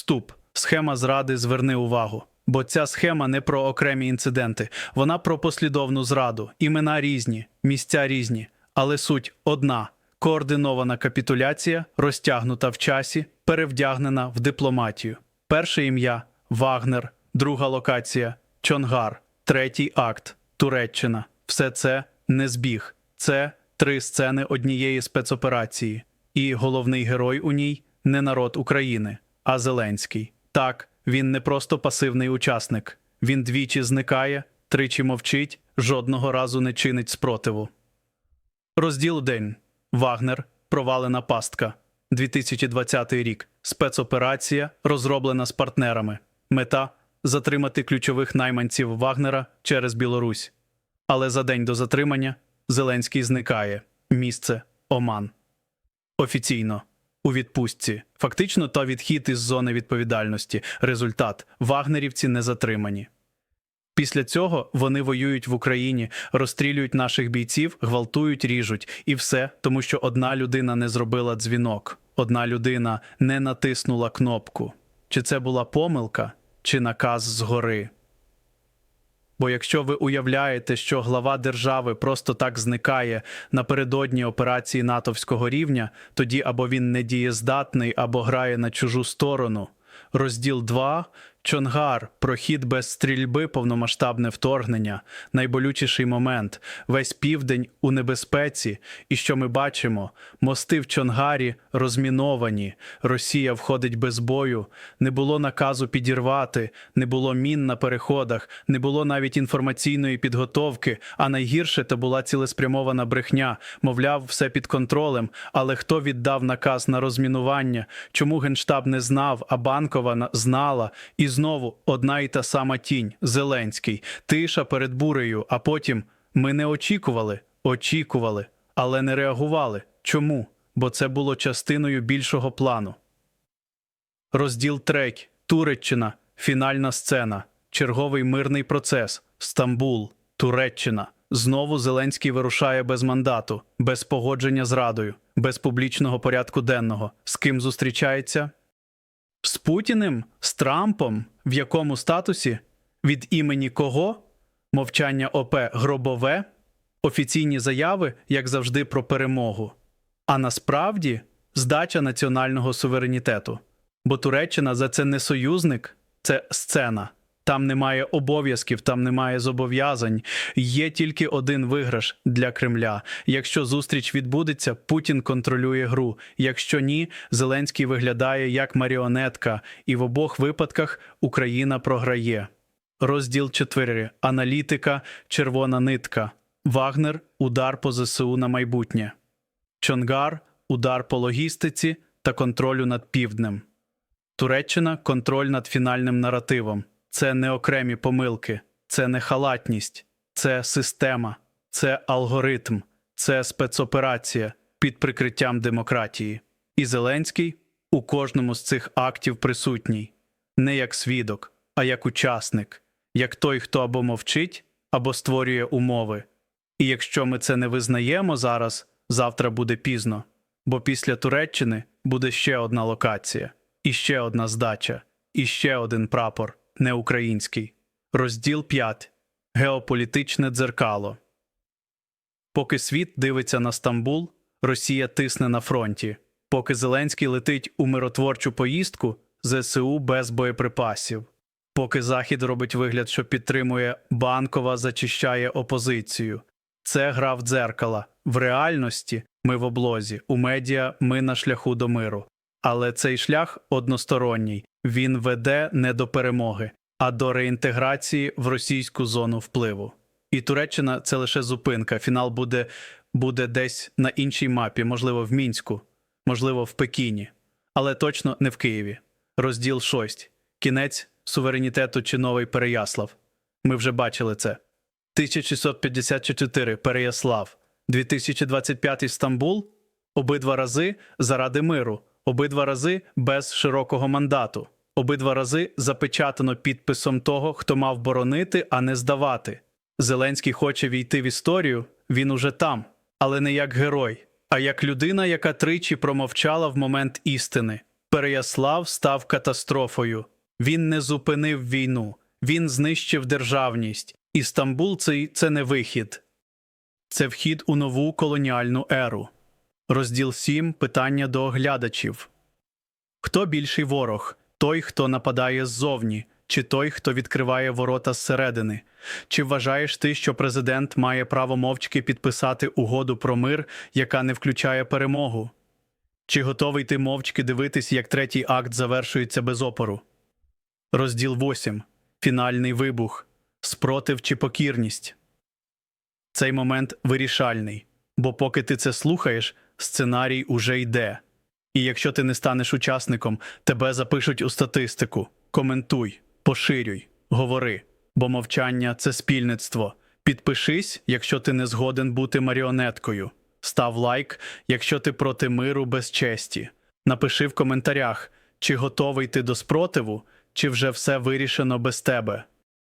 Вступ. Схема зради зверни увагу. Бо ця схема не про окремі інциденти, вона про послідовну зраду. Імена різні, місця різні, але суть одна: координована капітуляція, розтягнута в часі, перевдягнена в дипломатію. Перше ім'я Вагнер, друга локація Чонгар, третій акт Туреччина. Все це не збіг. Це три сцени однієї спецоперації. І головний герой у ній не народ України, а Зеленський. Так, він не просто пасивний учасник. Він двічі зникає, тричі мовчить, жодного разу не чинить спротиву. Розділ 1. Вагнер. Провалена пастка. 2020 рік. Спецоперація, розроблена з партнерами. Мета затримати ключових найманців Вагнера через Білорусь. Але за день до затримання Зеленський зникає. Місце Оман. Офіційно. У відпустці. Фактично та відхід із зони відповідальності. Результат вагнерівці не затримані. Після цього вони воюють в Україні, розстрілюють наших бійців, гвалтують, ріжуть, і все, тому що одна людина не зробила дзвінок, одна людина не натиснула кнопку. Чи це була помилка, чи наказ згори? Бо якщо ви уявляєте, що глава держави просто так зникає напередодні операції натовського рівня, тоді або він недієздатний, або грає на чужу сторону. Розділ 2. Чонгар. Прохід без стрільби, повномасштабне вторгнення. Найболючіший момент. Весь південь у небезпеці. І що ми бачимо? Мости в Чонгарі розміновані. Росія входить без бою. Не було наказу підірвати, не було мін на переходах, не було навіть інформаційної підготовки. А найгірше то була цілеспрямована брехня. Мовляв, все під контролем. Але хто віддав наказ на розмінування? Чому генштаб не знав, а банкова знала? І знову одна і та сама тінь Зеленський, тиша перед бурею. А потім ми не очікували, очікували, але не реагували. Чому? Бо це було частиною більшого плану. Розділ 3. Туреччина. Фінальна сцена. Черговий мирний процес. Стамбул. Туреччина. Знову Зеленський вирушає без мандату, без погодження з Радою, без публічного порядку денного. З ким зустрічається? З Путіним? З Трампом? В якому статусі? Від імені кого? Мовчання ОП гробове? Офіційні заяви, як завжди, про перемогу. А насправді здача національного суверенітету. Бо Туреччина за це не союзник, це сцена. Там немає обов'язків, там немає зобов'язань. Є тільки один виграш для Кремля. Якщо зустріч відбудеться, Путін контролює гру. Якщо ні, Зеленський виглядає як маріонетка, і в обох випадках Україна програє. Розділ 4. Аналітика, червона нитка. Вагнер удар по ЗСУ на майбутнє. Чонгар удар по логістиці та контролю над півднем. Туреччина контроль над фінальним наративом. Це не окремі помилки, це не халатність, це система, це алгоритм, це спецоперація під прикриттям демократії. І Зеленський у кожному з цих актів присутній, не як свідок, а як учасник, як той, хто або мовчить, або створює умови. І якщо ми це не визнаємо зараз, завтра буде пізно, бо після Туреччини буде ще одна локація, і ще одна здача, і ще один прапор, не український. Розділ 5. Геополітичне дзеркало. Поки світ дивиться на Стамбул, Росія тисне на фронті. Поки Зеленський летить у миротворчу поїздку, ЗСУ без боєприпасів. Поки Захід робить вигляд, що підтримує банкова, зачищає опозицію. Це гра в дзеркала. В реальності ми в облозі, у медіа ми на шляху до миру. Але цей шлях односторонній. Він веде не до перемоги, а до реінтеграції в російську зону впливу. І Туреччина це лише зупинка. Фінал буде, буде десь на іншій мапі, можливо, в Мінську, можливо, в Пекіні, але точно не в Києві. Розділ 6. Кінець суверенітету чи новий Переяслав. Ми вже бачили це. 1654 Переяслав, 2025 Стамбул. Обидва рази заради миру, обидва рази без широкого мандату, обидва рази запечатано підписом того, хто мав боронити, а не здавати. Зеленський хоче війти в історію, він уже там, але не як герой, а як людина, яка тричі промовчала в момент істини. Переяслав став катастрофою. Він не зупинив війну, він знищив державність. І Стамбул це, це не вихід, це вхід у нову колоніальну еру. Розділ 7. Питання до оглядачів. Хто більший ворог? Той, хто нападає ззовні, чи той, хто відкриває ворота зсередини? Чи вважаєш ти, що президент має право мовчки підписати угоду про мир, яка не включає перемогу? Чи готовий ти мовчки дивитись, як третій акт завершується без опору? Розділ 8. Фінальний вибух. Спротив чи покірність. Цей момент вирішальний, бо поки ти це слухаєш, сценарій уже йде. І якщо ти не станеш учасником, тебе запишуть у статистику. Коментуй, поширюй, говори, бо мовчання це спільництво. Підпишись, якщо ти не згоден бути маріонеткою. Став лайк, якщо ти проти миру без честі. Напиши в коментарях, чи готовий ти до спротиву, чи вже все вирішено без тебе.